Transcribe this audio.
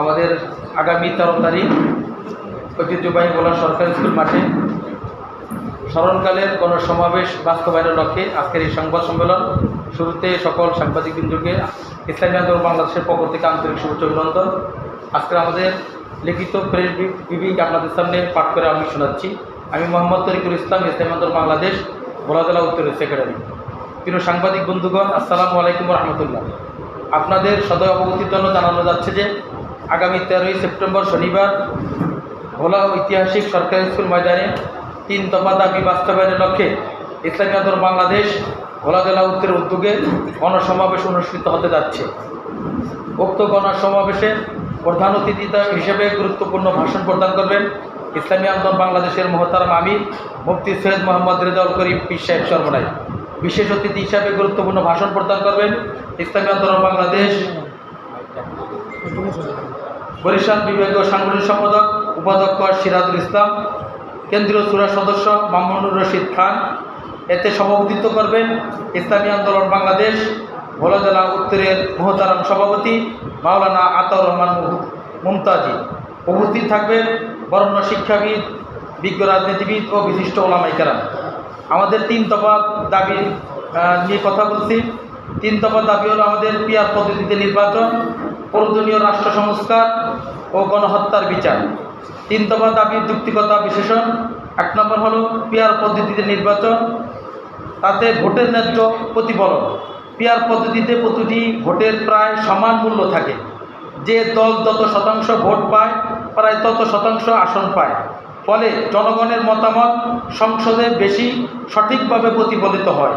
আমাদের আগামী তেরো তারিখ ঐতিহ্যবাহী বলা সরকারি স্কুল মাঠে স্মরণকালের কোনো সমাবেশ বাস্তবায়নের লক্ষ্যে আজকের এই সংবাদ সম্মেলন শুরুতে সকল সাংবাদিক বিন্দুকে ইসলামী আন্দোলন বাংলাদেশের পক্ষ থেকে আন্তরিক শুভেচ্ছা অভিনন্দন। আজকে আমাদের লিখিত প্রেস বিবি আপনাদের সামনে পাঠ করে আমি শোনাচ্ছি। আমি মোহাম্মদ তরিকুল ইসলাম, ইসলামী আন্দোলন বাংলাদেশ ভোলাজেলা উত্তরের সেক্রেটারি প্রিয় সাংবাদিক বন্ধুগণ, আসসালামু আলাইকুম রহমতুল্লাহ। আপনাদের সদয় অবগতির জন্য জানানো যাচ্ছে যে আগামী তেরোই সেপ্টেম্বর শনিবার ভোলা ঐতিহাসিক সরকারি স্কুল ময়দানে তিন দফা দাবি বাস্তবায়নের লক্ষ্যে ইসলামী আন্দোলন বাংলাদেশ ভোলা জেলা উত্তরের উদ্যোগে গণসমাবেশ অনুষ্ঠিত হতে যাচ্ছে। উক্ত গণসমাবেশে প্রধান অতিথি হিসেবে গুরুত্বপূর্ণ ভাষণ প্রদান করবেন ইসলামী আন্দোলন বাংলাদেশের মহতারাম আমির, মুফতি সৈয়দ মোহাম্মদ রেজাউল করিম পীর সাহেব চরমনাই বিশেষ অতিথি হিসাবে গুরুত্বপূর্ণ ভাষণ প্রদান করবেন ইসলামী আন্দোলন বাংলাদেশ বরিশাল বিভাগীয় সাংগঠনিক সম্পাদক, উপাধ্যক্ষ সিরাজুল ইসলাম, কেন্দ্রীয় সুরা সদস্য মামুনুর রশিদ খান। এতে সভাপতিত্ব করবেন ইসলামী আন্দোলন বাংলাদেশ, ভোলা জেলা উত্তরের মহতারাম সভাপতি মাওলানা আতাউর রহমান মুমতাজি। উপস্থিত থাকবেন বরণ্য শিক্ষাবিদ, বিজ্ঞ রাজনীতিবিদ ও বিশিষ্ট ওলামাইকারাম আমাদের তিন দফা দাবি নিয়ে কথা বলছি। তিন দফা দাবি হলো আমাদের পিয়ার পদ্ধতিতে নির্বাচন। প্রয়োজনীয় রাষ্ট্র সংস্কার ও গণহত্যার বিচার। তিন দফা দাবির যুক্তিকতা বিশেষণ। এক নম্বর হলো পিয়ার পদ্ধতিতে নির্বাচন, তাতে ভোটের ন্যায্য প্রতিফলন। পিয়ার পদ্ধতিতে প্রতিটি ভোটের প্রায় সমান মূল্য থাকে। যে দল যত শতাংশ ভোট পায়, প্রায় তত শতাংশ আসন পায়। ফলে জনগণের মতামত সংসদে বেশি সঠিকভাবে প্রতিফলিত হয়।